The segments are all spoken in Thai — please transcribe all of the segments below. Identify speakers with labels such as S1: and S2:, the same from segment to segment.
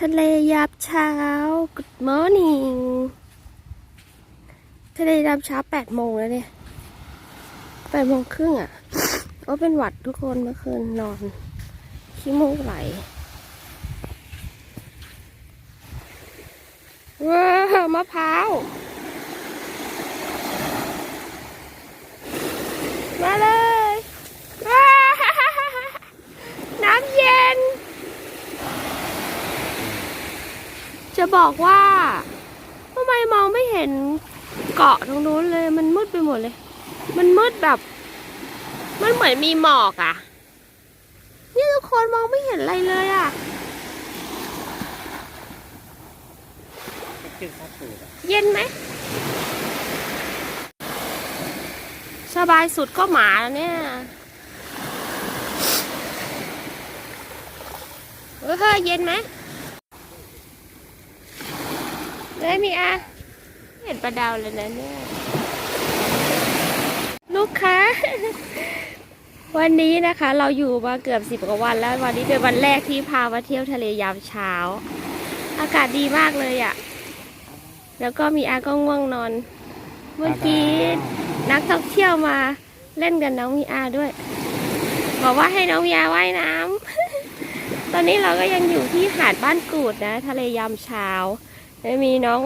S1: ทะเลยามเช้า Good morning ทะเลยามเช้าแปดโมงแล้วเนี่ยแปดโมงครึ่งอะก็เป็นหวัดทุกคนเมื่อคืนนอนขี้มูกไหลว้ามะพร้าว มาเลยว้าน้ำเย็น จะ บอกว่าทำไมมองไม่เห็นเกาะตรงนู้นเลย มันมืดไปหมดเลย มันมืดแบบ มันเหมือนมีหมอกอะ่ะนี่ทุกคนมองไม่เห็นอะไรเลยอะ่ะเย็นไหมสบายสุดก็หมาแล้วเนี่ยเออเฮ้ยเย็นไหม เลยมีอาเห็นปลาดาวเลยนะเนี่ย ลูกค้า วันนี้นะคะเราอยู่มาเกือบสิบกว่าวันแล้ววันนี้เป็นวันแรกที่พามาเที่ยวทะเลยามเช้า อากาศดีมากเลยอะ่ะ แล้วก็มีอาก็ง่วงนอน เมื่อกี้นักท่องเที่ยวมาเล่นกับน้องมีอาด้วย บอกว่าให้น้องมีอาว่ายน้ำตอนนี้เราก็ยังอยู่ที่หาดบ้านกูดนะ ทะเลยามเช้า แล้วมีน้อง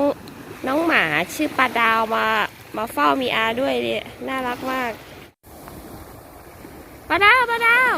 S1: น้องหมาชื่อปลาดาวมามาเฝ้ามีอาด้วยเนี่ยน่ารักมากปลาดาวปลาดาว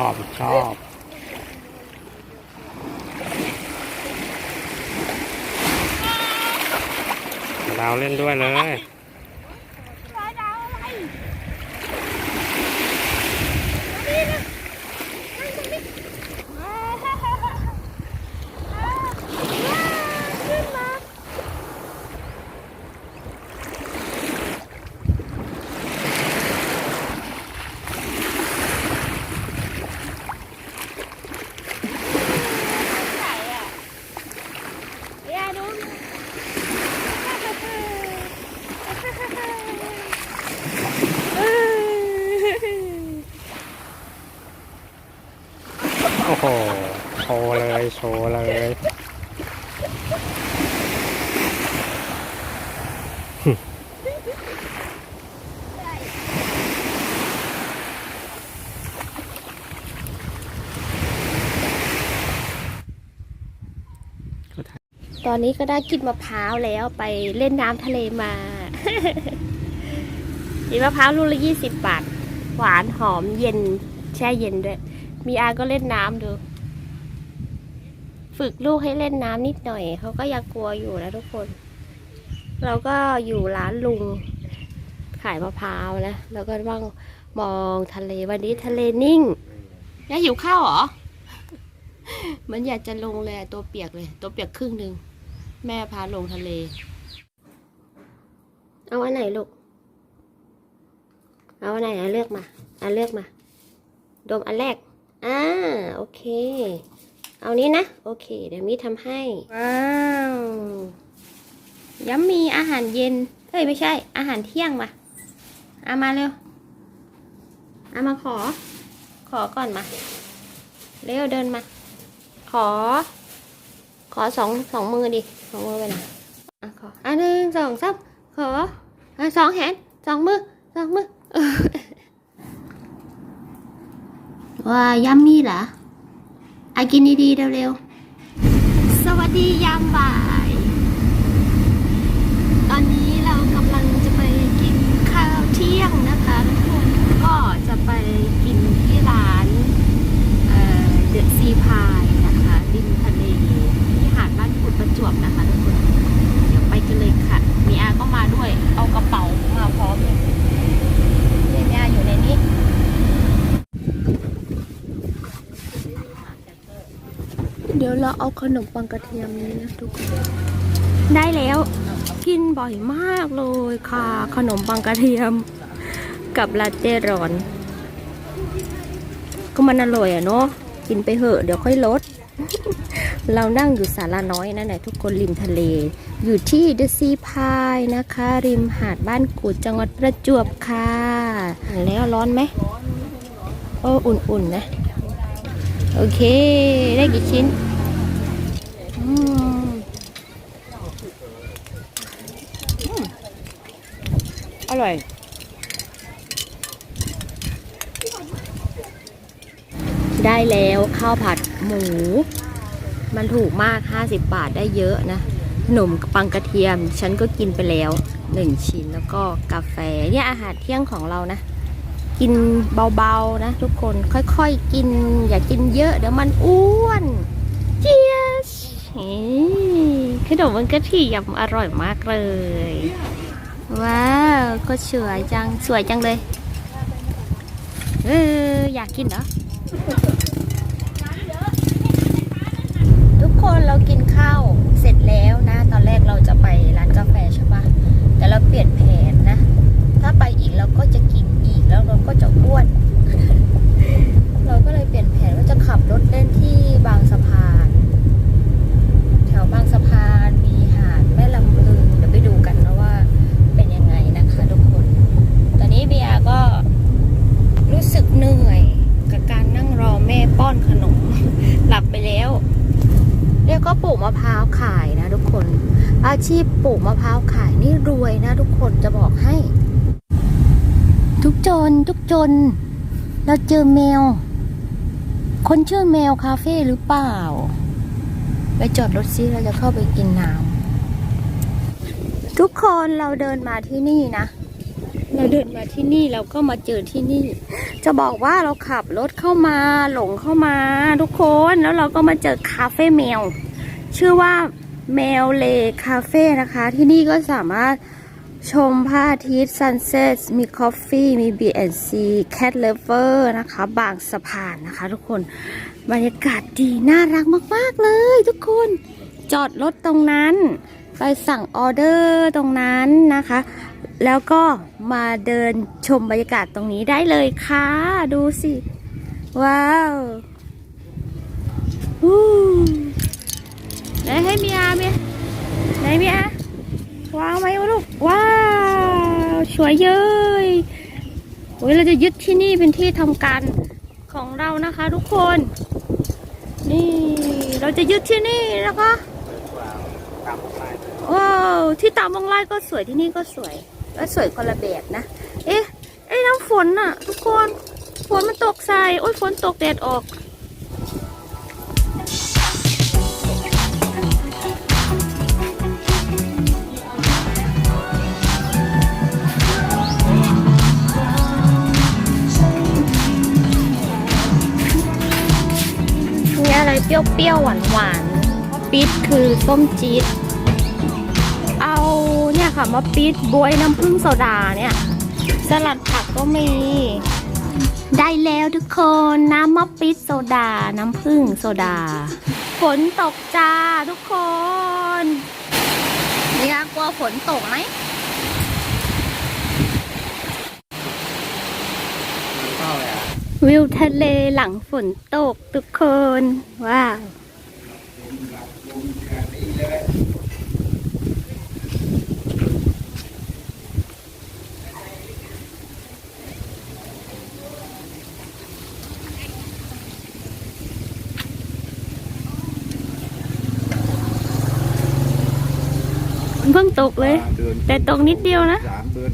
S2: อบชอบเราเล่นด้วยเลย
S1: ปลาดาวอะไรขึ้นมา ไหนอะอย่าดู
S2: โอ้โหโชว์เลยโชว์เลย
S1: ตอนนี้ก็ได้กินมะพร้าวแล้วไปเล่นน้ำทะเลมากินมะพร้าวลูกละยี่สิบบาท หวานหอมเย็นแช่เย็นด้วย มีอาก็เล่นน้ำดู ฝึกลูกให้เล่นน้ำนิดหน่อย เขาก็ยังกลัวอยู่นะทุกคน เราก็อยู่ร้านลุง ขายมะพร้าวนะ แล้วก็ว่างมองทะเลวันนี้ทะเลนิ่งยายหิวข้าวเหรอ มันอยากจะลงเลยอะตัวเปียกเลย ตัวเปียกครึ่งหนึ่ง แม่พาลงทะเล เอาอันไหนลูก เอาอันไหนอะเลือกมาอะเลือกมา ดมอันแรก อ่าโอเค เอานี้นะ โอเค เดี๋ยวมีทำให้ ว้าวย้ำมีอาหารเย็นเอ้ย ไม่ใช่ อาหารเที่ยงมาเอามาเร็วเอามาขอ ขอก่อนมา เร็วเดินมา ขอ ขอสองสองมือดิสองมือไปไหนอะขออันหนึ่งสองสามขออะสองแขนสองมือสองมือ ว่ายัมมี่เหรออะกินดีๆเร็วๆ สวัสดียามบ่าย ตอนนี้เรากำลังจะไปกินข้าวเที่ยงนะคะทุกคนก็จะไปกินที่ร้าน เอ่อเดอะซีพายนะคะ ริมทะเลที่หาดบ้านขุดประจวบนะคะทุกคน เดี๋ยวไปกันเลยค่ะ มีอาก็มาด้วย เอากระเป๋ามาพร้อมเลยเนี่ยมีอาอยู่ในนี้ เดี๋ยวเราเอาขนมปังกระเทียมนี้นะทุกคนได้แล้วกินบ่อยมากเลยค่ะ ขนมปังกระเทียม กับลาเต้ร้อน ก็มันอร่อยอะเนาะกินไปเหอะเดี๋ยวค่อยลด เรานั่งอยู่ศาลาน้อยนั่นแหละทุกคนริมทะเล อยู่ที่เดซีพายนะคะ ริมหาดบ้านกูดจังหวัดประจวบค่ะแล้วร้อนไหมโอ้อุ่นๆนะ โอเค ได้กี่ชิ้นอร่อย ได้แล้วข้าวผัดหมู มันถูกมาก 50 บาทได้เยอะนะขนมปังกระเทียม ฉันก็กินไปแล้ว 1 ชิ้นแล้วก็กาแฟเนี่ยอาหารเที่ยงของเรานะ กินเบาๆนะทุกคนค่อยๆกิน อย่ากินเยอะเดี๋ยวมันอ้วนเจียสขนมมันกะทียมอร่อยมากเลย ว้าวก็สวยจังสวยจังเลยเอออยากกินเหรอทุกคนเรากินข้าวเสร็จแล้วนะ ตอนแรกเราจะไปร้านกาแฟใช่ปะแต่เราเปลี่ยนแผนนะ ถ้าไปอีกเราก็จะกินอีกแล้วเราก็จะอ้วน เราก็เลยเปลี่ยนแผนว่าจะขับรถเล่นที่บางสะพาน แถวบางสะพานมีหาดแม่ลำพึงเดี๋ยวไปดูกันนะว่าเป็นยังไงนะคะทุกคน ตอนนี้เบียก็รู้สึกเหนื่อยกับการนั่งรอแม่ป้อนขนม หลับไปแล้วเรียกก็ปลูกมะพร้าวขายนะทุกคน อาชีพปลูกมะพร้าวขายนี่รวยนะทุกคนจะบอกให้ นทุกจน เราเจอแมว คนชื่อแมวคาเฟ่หรือเปล่า ไปจอดรถซิเราจะเข้าไปกินน้ำทุกคนเราเดินมาที่นี่นะ เราเดินมาที่นี่เราก็มาเจอที่นี่ จะบอกว่าเราขับรถเข้ามาหลงเข้ามา ทุกคนแล้วเราก็มาเจอคาเฟ่แมว ชื่อว่าแมวเลคาเฟ่นะคะ ที่นี่ก็สามารถ ชมพระอาทิตย์ซันเซ็ตมีคอฟฟี่มี B&C Cat Lover นะคะ บางสะพานนะคะ ทุกคนบรรยากาศดี น่ารักมาก ๆ เลย ทุกคนจอดรถตรงนั้น ไปสั่งออเดอร์ตรงนั้นนะคะ แล้วก็มาเดินชมบรรยากาศตรงนี้ได้เลยค่ะ ดูสิ ว้าวอู้ไหนให้เมียเมียไหนเมียวางไหมวะลูกว้า สวยเย้ยโอ้ยเราจะยึดที่นี่เป็นที่ทำการของเรานะคะทุกคน นี่เราจะยึดที่นี่นะคะว้าวที่ตามวงไล่ก็สวยที่นี่ก็สวยแล้วสวยคนละแบบนะ เอ๊ะไอ้น้ำฝนน่ะ ทุกคน ฝนมันตกใส่โอ้ยฝนตกแดดออก เปรี้ยวๆ หวานๆปี๊ดคือส้มจี๊ด เอาเนี่ยค่ะมาปี๊ดบวยน้ำผึ้งโซดาเนี่ย สลัดผักก็มี ได้แล้วทุกคนน้ำมะปี๊ดโซดา น้ำผึ้งโซดา ฝนตกจ้าทุกคนเนี่ยกลัวฝนตกไหม
S2: เข้าเลยอะ
S1: วิวทะเลหลังฝนตกทุกคน ว้าว เพิ่งตกเลย
S3: เดือน
S1: แต่ตกนิดเดียวนะ
S3: สามเดือน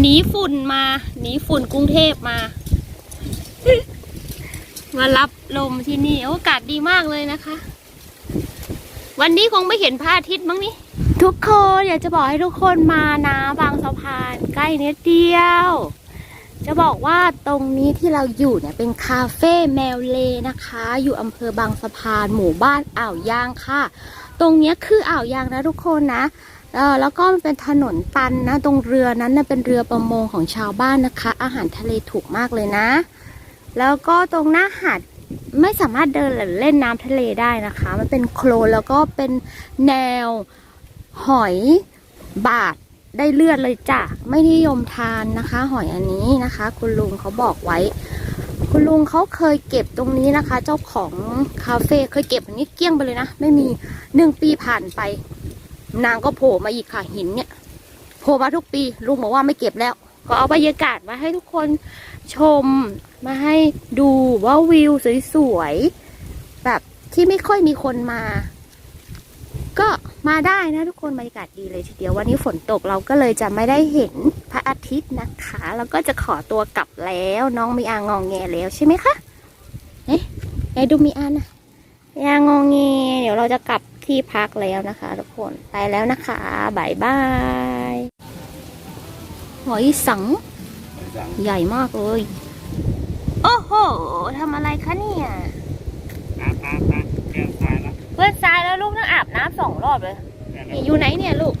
S1: หนีฝุ่นมา หนีฝุ่นกรุงเทพมา มารับลมที่นี่โอกาสดีมากเลยนะคะ วันนี้คงไม่เห็นพระอาทิตย์มั้งนี่ทุกคนอยากจะบอกให้ทุกคนมานะบางสะพานใกล้นิดเดียว จะบอกว่าตรงนี้ที่เราอยู่เนี่ยเป็นคาเฟ่แมวเลนะคะ อยู่อำเภอบางสะพานหมู่บ้านอ่าวยางค่ะ ตรงเนี้ยคืออ่าวยางนะทุกคนนะเออแล้วก็มันเป็นถนนตันนะ ตรงเรือนั้นนะเป็นเรือประมงของชาวบ้านนะคะ อาหารทะเลถูกมากเลยนะ แล้วก็ตรงหน้าหาดไม่สามารถเดินหรือเล่นน้ำทะเลได้นะคะ มันเป็นโคลนแล้วก็เป็นแนวหอยบาดได้เลือดเลยจ้ะ ไม่นิยมทานนะคะ หอยอันนี้นะคะ คุณลุงเขาบอกไว้ คุณลุงเขาเคยเก็บตรงนี้นะคะ เจ้าของคาเฟ่เคยเก็บอันนี้เกลี้ยงไปเลยนะ ไม่มีหนึ่งปีผ่านไป นางก็โผล่มาอีกค่ะหินเนี่ยโผล่มาทุกปีลุงบอกว่าไม่เก็บแล้ว ก็เอาบรรยากาศมาให้ทุกคน ชมมาให้ดูว่าวิวสวยๆ แบบที่ไม่ค่อยมีคนมา ก็มาได้นะทุกคนบรรยากาศดีเลยทีเดียววันนี้ฝนตกเราก็เลยจะไม่ได้เห็นพระอาทิตย์นะคะแล้วก็จะขอตัวกลับแล้วน้องมีอางองแงแล้วใช่ไหมคะเอ๊ะไหนดูมีอานะมีอางองแงเดี๋ยวเราจะกลับที่พักแล้วนะคะทุกคนไปแล้วนะคะบายบายหอยสัง ใหญ่มากเลย โอ้โหทำอะไรคะเนี่ย
S2: น้ำน้ำน้ำแก้วตายแล้ว
S1: เพื่อนทรายแล้วลูกต้องอาบน้ำสองรอบเลยนี่อยู่ไหนเนี่ยลูก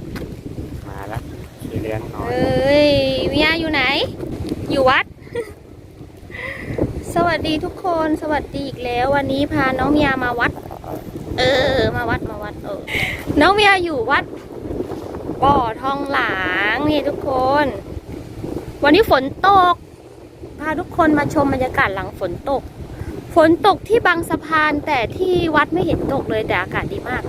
S2: มาแล้วขี่เลี้ยงน้อย
S1: เอ้ยเมียอยู่ไหน อยู่วัด สวัสดีทุกคนสวัสดีอีกแล้ว วันนี้พาน้องเมียมาวัด เออ มาวัดมาวัดเออน้องเมียอยู่วัดบ่อทองหลางนี่ทุกคน วันนี้ฝนตก พาทุกคนมาชมบรรยากาศหลังฝนตก ฝนตกที่บางสะพานแต่ที่วัดไม่เห็นตกเลยแต่อากาศดีมาก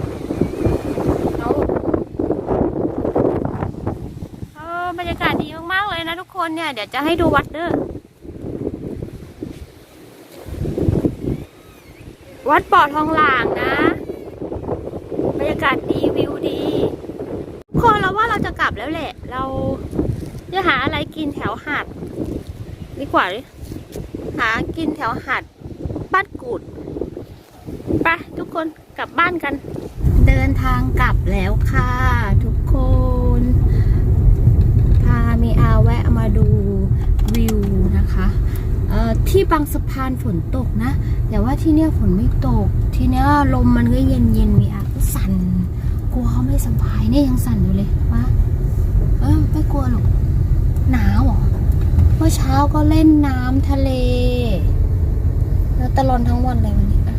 S1: เออบรรยากาศดีมากๆเลยนะทุกคนเนี่ยเดี๋ยวจะให้ดูวัดเด้อวัดป่อทองหลางนะ บรรยากาศดีวิวดีทุกคนเราว่าเราจะกลับแล้วแหละ เรา จะหาอะไรกินแถวหาดดีกว่าหากินแถวหาดบ้านกูดไปทุกคนกลับบ้านกัน เดินทางกลับแล้วค่ะ ทุกคน พาเมอาแวะมาดูวิวนะคะที่บางสะพานฝนตกนะ แต่ว่าที่เนี่ยฝนไม่ตก ที่เนี้ยลมมันก็เย็นเย็นมีอาก็สั่น กลัวเขาไม่สบายเนี่ยยังสั่นอยู่เลยวะเออไม่กลัวหรอก หนาวหรอ เมื่อเช้าก็เล่นน้ำทะเล แล้วตลอดทั้งวันเลยวันนี้อะ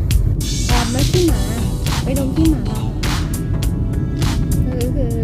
S1: แม่ขี้หมา ไปดมขี้หมาเราคือ